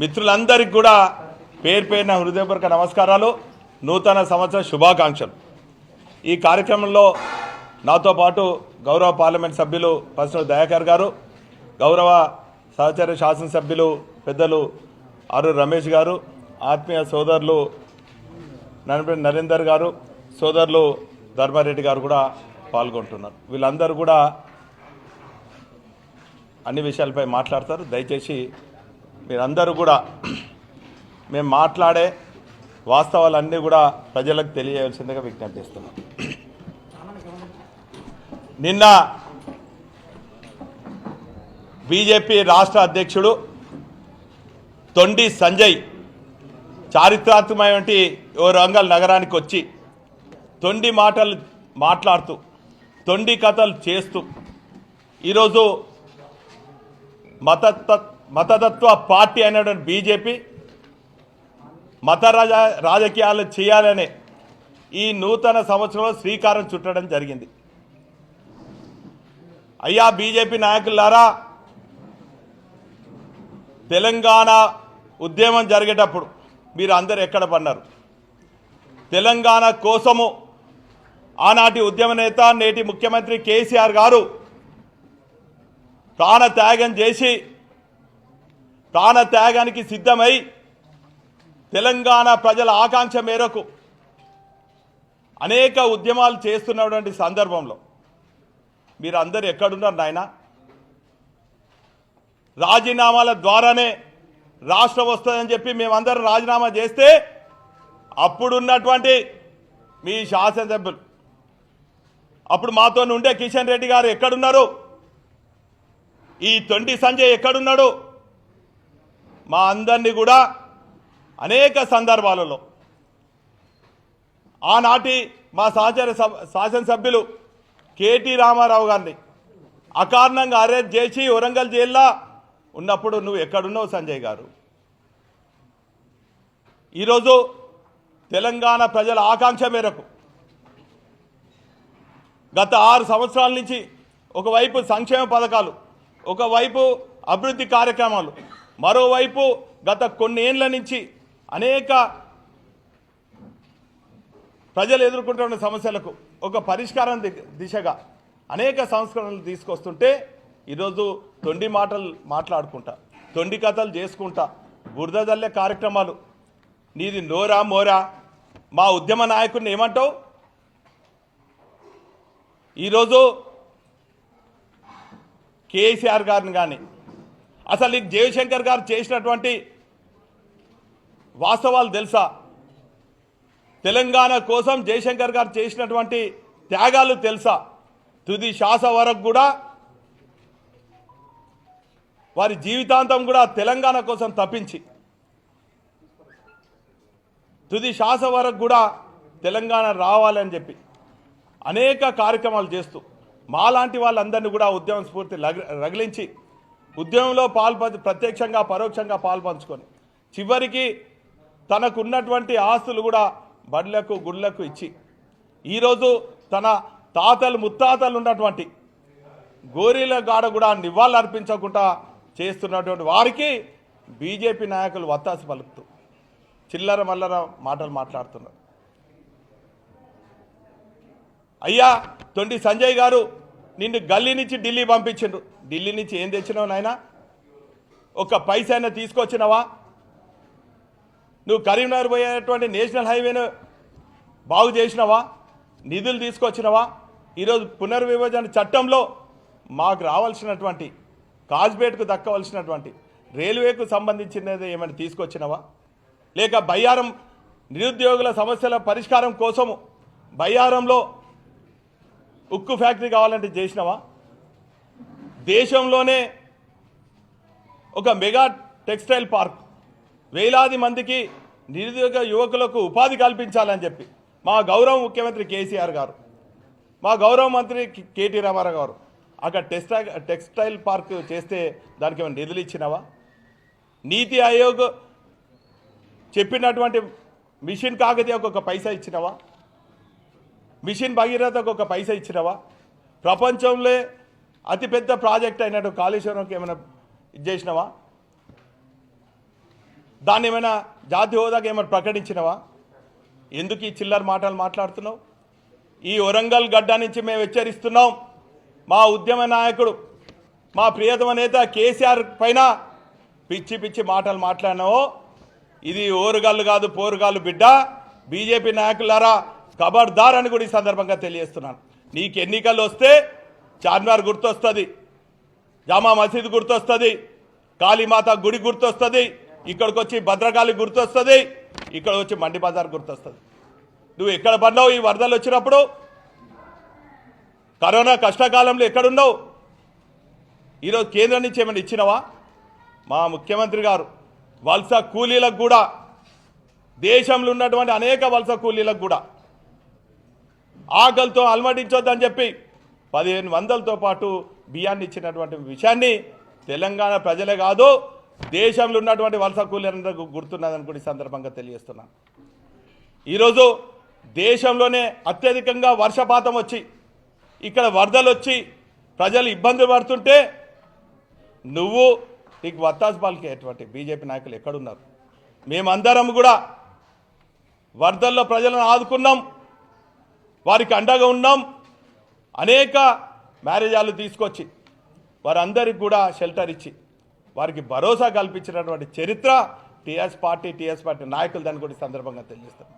మిత్రులందరికీ కూడా పేరు పేరున హృదయపూర్వక నమస్కారాలు. నూతన సంవత్సర శుభాకాంక్షలు. ఈ కార్యక్రమంలో నాతో పాటు గౌరవ పార్లమెంట్ సభ్యులు పర్సనల్ దయాకర్ గారు గౌరవ సహచర శాసనసభ్యులు పెద్దలు ఆరు రమేష్ గారు ఆత్మీయ సోదరులు నరేందర్ గారు సోదరులు ధర్మారెడ్డి గారు కూడా పాల్గొంటున్నారు. వీళ్ళందరూ కూడా అన్ని విషయాలపై మాట్లాడతారు. దయచేసి మీరందరూ కూడా మేము మాట్లాడే వాస్తవాలన్నీ కూడా ప్రజలకు తెలియవలసిందిగా విజ్ఞప్తిస్తున్నాం నిన్న బీజేపీ రాష్ట్ర అధ్యక్షుడు తొండి సంజయ్ చారిత్రాత్మకమైన రంగల్ నగరానికి వచ్చి తొండి మాటలు మాట్లాడుతూ తొండి కథలు చేస్తూ ఈరోజు మత మతతత్వ పార్టీ అయినటువంటి బీజేపీ మత రాజ రాజకీయాలు చేయాలనే ఈ నూతన సంవత్సరంలో శ్రీకారం చుట్టడం జరిగింది. అయ్యా బీజేపీ నాయకులారా తెలంగాణ ఉద్యమం జరిగేటప్పుడు మీరు అందరు ఎక్కడ పన్నారు తెలంగాణ కోసము ఆనాటి ఉద్యమ నేత నేటి ముఖ్యమంత్రి కేసీఆర్ గారు ప్రాణ త్యాగం చేసి ప్రాణ త్యాగానికి సిద్ధమై తెలంగాణ ప్రజల ఆకాంక్ష మేరకు అనేక ఉద్యమాలు చేస్తున్నటువంటి సందర్భంలో మీరు అందరు ఎక్కడున్నారు నాయన? రాజీనామాల ద్వారానే రాష్ట్రం వస్తుందని చెప్పి మేమందరం రాజీనామా చేస్తే అప్పుడున్నటువంటి మీ శాసనసభ్యులు అప్పుడు మాతో ఉండే కిషన్ రెడ్డి గారు ఎక్కడున్నారు? ఈ తొండి సంజయ్ ఎక్కడున్నాడు? మా అందరినీ కూడా అనేక సందర్భాలలో ఆనాటి మా సహచర సభ- శాసనసభ్యులు కేటీ రామారావు గారిని అకారణంగా అరెస్ట్ చేసి వరంగల్ జైల్లో ఉన్నప్పుడు నువ్వు ఎక్కడున్నావు సంజయ్ గారు? ఈరోజు తెలంగాణ ప్రజల ఆకాంక్ష మేరకు గత ఆరు సంవత్సరాల నుంచి ఒకవైపు సంక్షేమ పథకాలు ఒకవైపు అభివృద్ధి కార్యక్రమాలు మరోవైపు గత కొన్ని నుంచి అనేక ప్రజలు ఎదుర్కొంటున్న సమస్యలకు ఒక పరిష్కారం ది- దిశగా అనేక సంస్కరణలు తీసుకొస్తుంటే ఈరోజు తొండి మాటలు మాట్లాడుకుంటా తొండి కథలు చేసుకుంటా బురద కార్యక్రమాలు. నీది నోరా మోరా మా ఉద్యమ నాయకుడిని ఏమంటావు? ఈరోజు కేసీఆర్ గారిని కానీ అసలు నీకు జయశంకర్ గారు చేసినటువంటి వాస్తవాలు తెలుసా? తెలంగాణ కోసం జయశంకర్ గారు చేసినటువంటి త్యాగాలు తెలుసా? తుది శ్వాస వరకు కూడా వారి జీవితాంతం కూడా తెలంగాణ కోసం తప్పించి. తుది శ్వాస వరకు కూడా తెలంగాణ రావాలని చెప్పి అనేక కార్యక్రమాలు చేస్తూ మాలాంటి వాళ్ళందరినీ కూడా ఉద్యమ స్ఫూర్తి రగిలించి ఉద్యమంలో పాల్ప ప్రత్యక్షంగా పరోక్షంగా పాల్పంచుకొని చివరికి తనకున్నటువంటి ఆస్తులు కూడా బడ్లకు గుడ్లకు ఇచ్చి ఈరోజు తన తాతలు ముత్తాతలు ఉన్నటువంటి గోరీల గాడ కూడా నివాళులు అర్పించకుండా చేస్తున్నటువంటి వారికి బీజేపీ నాయకులు వత్తాసు పలుకుతూ చిల్లర మల్లర మాటలు మాట్లాడుతున్నారు. అయ్యా తొండి సంజయ్ గారు నిన్ను గల్లీ నుంచి ఢిల్లీ పంపించిండ్రు. ఢిల్లీ నుంచి ఏం తెచ్చినావు నాయన? ఒక పైసైనా తీసుకొచ్చినావా? నువ్వు కరీంనగర్ పోయేటువంటి నేషనల్ హైవేను బాగు చేసినావా? నిధులు తీసుకొచ్చినావా? ఈరోజు పునర్విభజన చట్టంలో మాకు రావాల్సినటువంటి కాజ్పేట్కు దక్కవలసినటువంటి రైల్వేకు సంబంధించినది ఏమైనా తీసుకొచ్చినావా? లేక బయ్యారం నిరుద్యోగుల సమస్యల పరిష్కారం కోసము బయ్యారంలో ఉక్కు ఫ్యాక్టరీ కావాలంటే చేసినావా? దేశంలోనే ఒక మెగా టెక్స్టైల్ పార్క్. వేలాది మందికి నిరుద్యోగ యువకులకు ఉపాధి కల్పించాలని చెప్పి మా గౌరవ ముఖ్యమంత్రి కేసీఆర్ గారు మా గౌరవ మంత్రి కేటీ రామారావు గారు అక్కడ టెక్స్టైల్ టెక్స్టైల్ పార్క్ చేస్తే దానికి ఏమైనా నిధులు ఇచ్చినావా? నీతి ఆయోగ్ చెప్పినటువంటి మిషన్ కాకతీయకు ఒక పైసా ఇచ్చినావా? మిషన్ భగీరథకు ఒక పైసా ఇచ్చినావా? ప్రపంచంలో అతిపెద్ద ప్రాజెక్ట్ అయినట్టు కాళేశ్వరంకి ఏమైనా ఇది చేసినావా? దాన్ని ఏమైనా జాతీయ హోదాకి ఏమైనా ప్రకటించినవా? ఎందుకు ఈ చిల్లర మాటలు మాట్లాడుతున్నావు? ఈ వరంగల్ గడ్డ నుంచి మేము హెచ్చరిస్తున్నాం. మా ఉద్యమ నాయకుడు మా ప్రియతమ నేత కేసీఆర్ పైన పిచ్చి పిచ్చి మాటలు మాట్లాడినావో. ఇది ఓరుగాళ్ళు కాదు పోరుగాళ్ళు బిడ్డ. బీజేపీ నాయకులారా ఖబర్దార్ అని కూడా ఈ సందర్భంగా తెలియజేస్తున్నాను. నీకు ఎన్నికలు వస్తే చార్మినార్ గుర్తొస్తుంది జామా మసీద్ గుర్తొస్తుంది కాళీమాత గుడి గుర్తొస్తుంది ఇక్కడికి వచ్చి భద్రకాళి గుర్తొస్తుంది ఇక్కడ వచ్చి మండి బజార్ గుర్తొస్తుంది. నువ్వు ఎక్కడ పడినావు ఈ వరదలు వచ్చినప్పుడు? కరోనా కష్టకాలంలో ఎక్కడున్నావు? ఈరోజు కేంద్రం నుంచి ఏమైనా ఇచ్చినవా? మా ముఖ్యమంత్రి గారు వలస కూలీలకు కూడా దేశంలో ఉన్నటువంటి అనేక వలస కూలీలకు కూడా ఆకలితో అలమటించొద్దని చెప్పి పదిహేను వందలతో పాటు బియ్యాన్ని ఇచ్చినటువంటి విషయాన్ని తెలంగాణ ప్రజలే కాదు దేశంలో ఉన్నటువంటి వలస కూలీలందరికీ గుర్తున్నదని కూడా ఈ సందర్భంగా తెలియజేస్తున్నాను ఈరోజు దేశంలోనే అత్యధికంగా వర్షపాతం వచ్చి ఇక్కడ వరదలు వచ్చి ప్రజలు ఇబ్బందులు పడుతుంటే నువ్వు నీకు వత్తాసు పాలకేటువంటి బీజేపీ నాయకులు ఎక్కడున్నారు? మేమందరం కూడా వరదల్లో ప్రజలను ఆదుకున్నాం. వారికి అండగా ఉన్నాం. అనేక మ్యారేజాలు తీసుకొచ్చి వారందరికి కూడా షెల్టర్ ఇచ్చి వారికి భరోసా కల్పించినటువంటి చరిత్ర టీఎస్ పార్టీ టీఎస్ పార్టీ నాయకులు దాన్ని కూడా సందర్భంగా తెలియజేస్తారు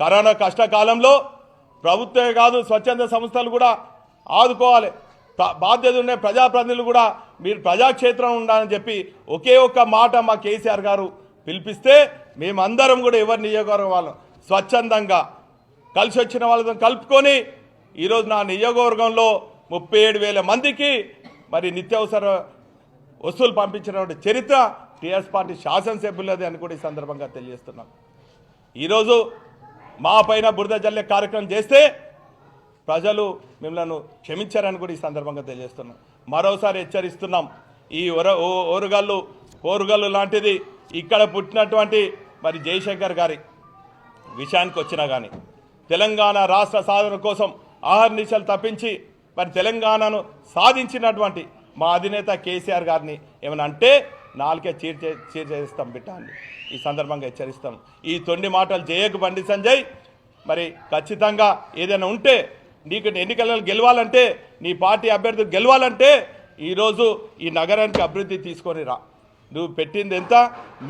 కరోనా కష్టకాలంలో ప్రభుత్వమే కాదు స్వచ్ఛంద సంస్థలు కూడా ఆదుకోవాలి. బాధ్యత ఉండే ప్రజాప్రతినిధులు కూడా మీరు ప్రజాక్షేత్రం ఉండాలని చెప్పి ఒకే ఒక్క మాట మా కేసీఆర్ గారు పిలిపిస్తే మేమందరం కూడా ఎవరి నియోజకవర్గం వాళ్ళం. స్వచ్ఛందంగా కలిసి వచ్చిన వాళ్ళతో కలుపుకొని ఈరోజు నా నియోజకవర్గంలో ముప్పై ఏడు వేల మందికి మరి నిత్యావసర వస్తువులు పంపించినటువంటి చరిత్ర టీఆర్ఎస్ పార్టీ శాసనసభ్యులది అని కూడా ఈ సందర్భంగా తెలియజేస్తున్నాం. ఈరోజు మా పైన బురద జల్లే కార్యక్రమం చేస్తే ప్రజలు మిమ్మల్ని క్షమించారని కూడా ఈ సందర్భంగా తెలియజేస్తున్నాం. మరోసారి హెచ్చరిస్తున్నాం. ఈ ఒర ఓ- ఓరుగల్లు ఓరుగల్లు లాంటిది ఇక్కడ పుట్టినటువంటి మరి జయశంకర్ గారి విషయానికి వచ్చినా కానీ తెలంగాణ రాష్ట్ర సాధన కోసం ఆహర్నిశలు తప్పించి మరి తెలంగాణను సాధించినటువంటి మా అధినేత కేసీఆర్ గారిని ఏమైనా అంటే నాలుకే చీర్చే చీర్చేస్తాం బిడ్డ అని ఈ సందర్భంగా హెచ్చరిస్తాం. ఈ తొండి మాటలు చేయకు బండి సంజయ్. మరి ఖచ్చితంగా ఏదైనా ఉంటే నీకు ఎన్నికలలో గెలవాలంటే నీ పార్టీ అభ్యర్థి గెలవాలంటే ఈరోజు ఈ నగరానికి అభివృద్ధి తీసుకొని రా. నువ్వు పెట్టింది ఎంత?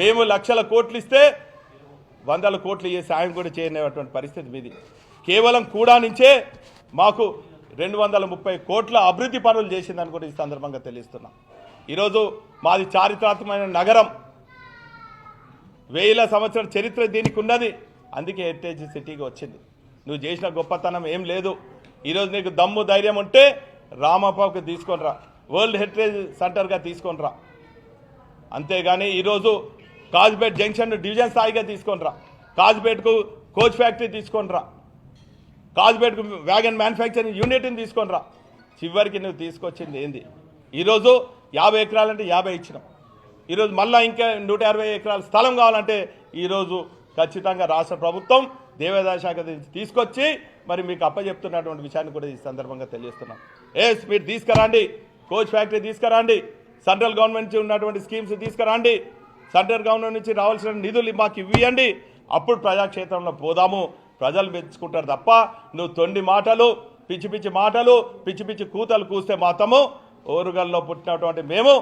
మేము లక్షల కోట్లు ఇస్తే వందల కోట్లు ఏ సాయం కూడా చేయనటువంటి పరిస్థితి మీది. కేవలం కూడా నుంచే మాకు రెండు వందల ముప్పై కోట్ల అభివృద్ధి పనులు చేసిందని కూడా ఈ సందర్భంగా తెలియస్తున్నాం ఈరోజు మాది చారిత్రాత్మకమైన నగరం. వేల సంవత్సరాల చరిత్ర దీనికి ఉన్నది. అందుకే హెరిటేజ్ సిటీకి వచ్చింది. నువ్వు చేసిన గొప్పతనం ఏం లేదు. ఈరోజు నీకు దమ్ము ధైర్యం ఉంటే రామప్పకి తీసుకొని రా. వరల్డ్ హెరిటేజ్ సెంటర్గా తీసుకొని రా. అంతేగాని ఈరోజు కాజ్పేట్ జంక్షన్ డివిజన్ స్థాయిగా తీసుకొని రా కాజ్పేట్కు కోచ్ ఫ్యాక్టరీ తీసుకొని రా కాజ్పేట్కు వ్యాగన్ మ్యానుఫ్యాక్చరింగ్ యూనిట్ని తీసుకొని రా చివరికి నువ్వు తీసుకొచ్చింది ఏంది? ఈరోజు యాభై ఎకరాలంటే యాభై ఇచ్చినాం. ఈరోజు మళ్ళీ ఇంకా నూట అరవై ఎకరాల స్థలం కావాలంటే ఈరోజు ఖచ్చితంగా రాష్ట్ర ప్రభుత్వం దేవాదాయ శాఖ తీసుకొచ్చి మరి మీకు అప్పచెప్తున్నటువంటి విషయాన్ని కూడా ఈ సందర్భంగా తెలియజేస్తున్నాం. ఎస్ మీరు తీసుకురండి. కోచ్ ఫ్యాక్టరీ తీసుకురండి. సెంట్రల్ గవర్నమెంట్ ఉన్నటువంటి స్కీమ్స్ తీసుకురండి. సెంట్రల్ గవర్నమెంట్ నుంచి రావాల్సిన నిధులు మాకు ఇవ్వండి. అప్పుడు ప్రజాక్షేత్రంలో పోదాము. ప్రజలు మెచ్చుకుంటారు తప్ప నువ్వు తొండి మాటలు పిచ్చి పిచ్చి మాటలు పిచ్చి పిచ్చి కూతలు కూస్తే మాత్రము ఓరుగల్లో పుట్టినటువంటి మేము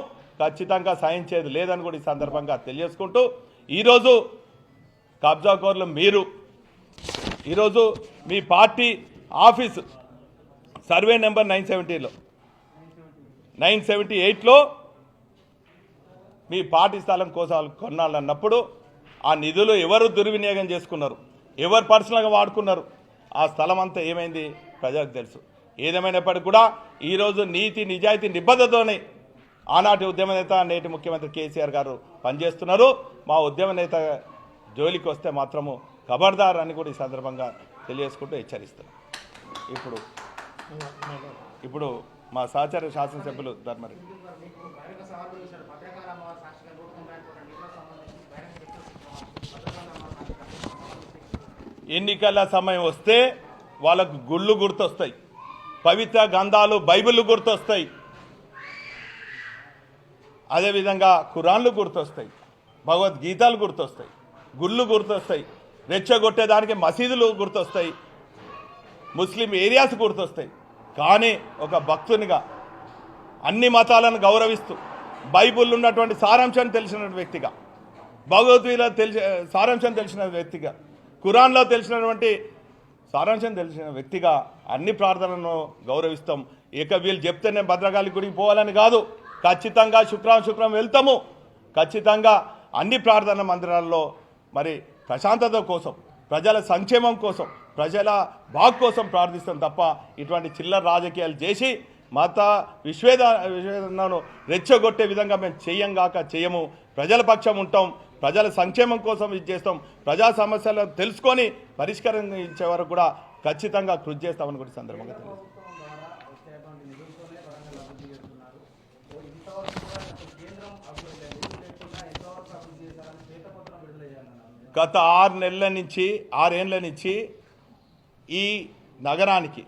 ఖచ్చితంగా సహించేది లేదని కూడా ఈ సందర్భంగా తెలియజేసుకుంటూ ఈరోజు కబ్జాకోర్లు మీరు ఈరోజు మీ party office survey number nine సెవెంటీలో nine seventy ఎయిట్లో మీ పార్టీ స్థలం కోసం కొనాలన్నప్పుడు ఆ నిధులు ఎవరు దుర్వినియోగం చేసుకున్నారు? ఎవరు పర్సనల్గా వాడుకున్నారు? ఆ స్థలం అంతా ఏమైంది? ప్రజలకు తెలుసు. ఏదేమైనప్పటికీ కూడా ఈరోజు నీతి నిజాయితీ నిబద్ధతోనే ఆనాటి ఉద్యమ నేత నేటి ముఖ్యమంత్రి కేసీఆర్ గారు పనిచేస్తున్నారు. మా ఉద్యమ నేత జోలికి వస్తే మాత్రము ఖబర్దార్ అని కూడా ఈ సందర్భంగా తెలియజేసుకుంటూ హెచ్చరిస్తారు ఇప్పుడు ఇప్పుడు మా సహచార శాసనసభ్యులు ధర్మరెడ్డి. ఎన్నికల సమయం వస్తే వాళ్ళకు గుళ్ళు గుర్తొస్తాయి. పవిత్ర గంధాలు బైబిళ్ళు గుర్తొస్తాయి. అదేవిధంగా ఖురాన్లు గుర్తొస్తాయి. భగవద్గీతలు గుర్తొస్తాయి. గుళ్ళు గుర్తొస్తాయి. రెచ్చగొట్టేదానికి మసీదులు గుర్తొస్తాయి. ముస్లిం ఏరియాస్ గుర్తొస్తాయి. కానీ ఒక భక్తునిగా అన్ని మతాలను గౌరవిస్తూ బైబిల్ ఉన్నటువంటి సారాంశాన్ని తెలిసిన వ్యక్తిగా భగవద్గీత తెలిసి సారాంశాన్ని తెలిసిన వ్యక్తిగా ఖురాన్లో తెలిసినటువంటి సారాంశం తెలిసిన వ్యక్తిగా అన్ని ప్రార్థనలను గౌరవిస్తాం. ఇక వీళ్ళు చెప్తేనే భద్రకాళి గుడికి పోవాలని కాదు. ఖచ్చితంగా శుక్రవారం శుక్రం వెళ్తాము. ఖచ్చితంగా అన్ని ప్రార్థన మందిరాల్లో మరి ప్రశాంతత కోసం ప్రజల సంక్షేమం కోసం ప్రజల బాగు కోసం ప్రార్థిస్తాం తప్ప ఇటువంటి చిల్లర రాజకీయాలు చేసి మత విశ్వేద విశ్వేదనను రెచ్చగొట్టే విధంగా మేము చెయ్యం గాక చేయము. ప్రజల పక్షం ఉంటాం. ప్రజల సంక్షేమం కోసం ఇది చేస్తాం. ప్రజా సమస్యలను తెలుసుకొని పరిష్కరించే వరకు కూడా ఖచ్చితంగా కృషి చేస్తామని కూడా సందర్భంగా తెలియదు గత ఆరు నెలల నుంచి ఆరేళ్ళ నుంచి ఈ నగరానికి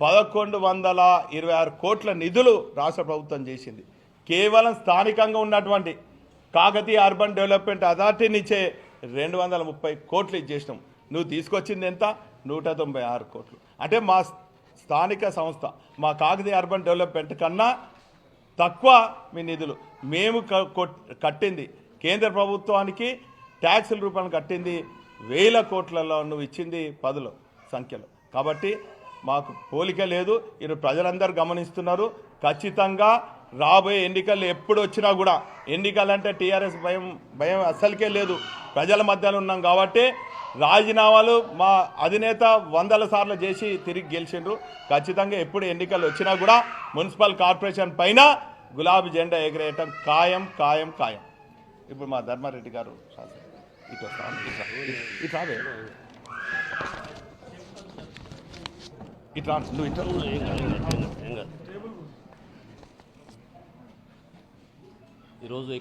పదకొండు వందల ఇరవై ఆరు కోట్ల నిధులు రాష్ట్ర ప్రభుత్వం చేసింది. కేవలం స్థానికంగా ఉన్నటువంటి కాకతీయ అర్బన్ డెవలప్మెంట్ అథారిటీనిచ్చే రెండు వందల ముప్పై కోట్లు ఇచ్చేసినాం. నువ్వు తీసుకొచ్చింది ఎంత? నూట తొంభై ఆరు కోట్లు. అంటే మా స్థానిక సంస్థ మా కాకతీయ అర్బన్ డెవలప్మెంట్ కన్నా తక్కువ మీ నిధులు. మేము కట్టింది కేంద్ర ప్రభుత్వానికి ట్యాక్సుల రూపాయలు కట్టింది వేల కోట్లలో నువ్వు ఇచ్చింది పదులు సంఖ్యలో. కాబట్టి మాకు పోలిక లేదు. ఈరోజు ప్రజలందరూ గమనిస్తున్నారు. ఖచ్చితంగా రాబోయే ఎన్నికలు ఎప్పుడు వచ్చినా కూడా ఎన్నికలంటే టీఆర్ఎస్ భయం భయం అస్సలకే లేదు. ప్రజల మధ్యలో ఉన్నాం కాబట్టి రాజీనామాలు మా అధినేత వందల సార్లు చేసి తిరిగి గెలిచిండ్రు. ఖచ్చితంగా ఎప్పుడు ఎన్నికలు వచ్చినా కూడా మున్సిపల్ కార్పొరేషన్ పైన గులాబీ జెండా ఎగిరేయటం ఖాయం ఖాయం ఖాయం. ఇప్పుడు మా ధర్మారెడ్డి గారు ఇటు వస్తాను ఇట్లా ఇటు నువ్వు ఈరోజు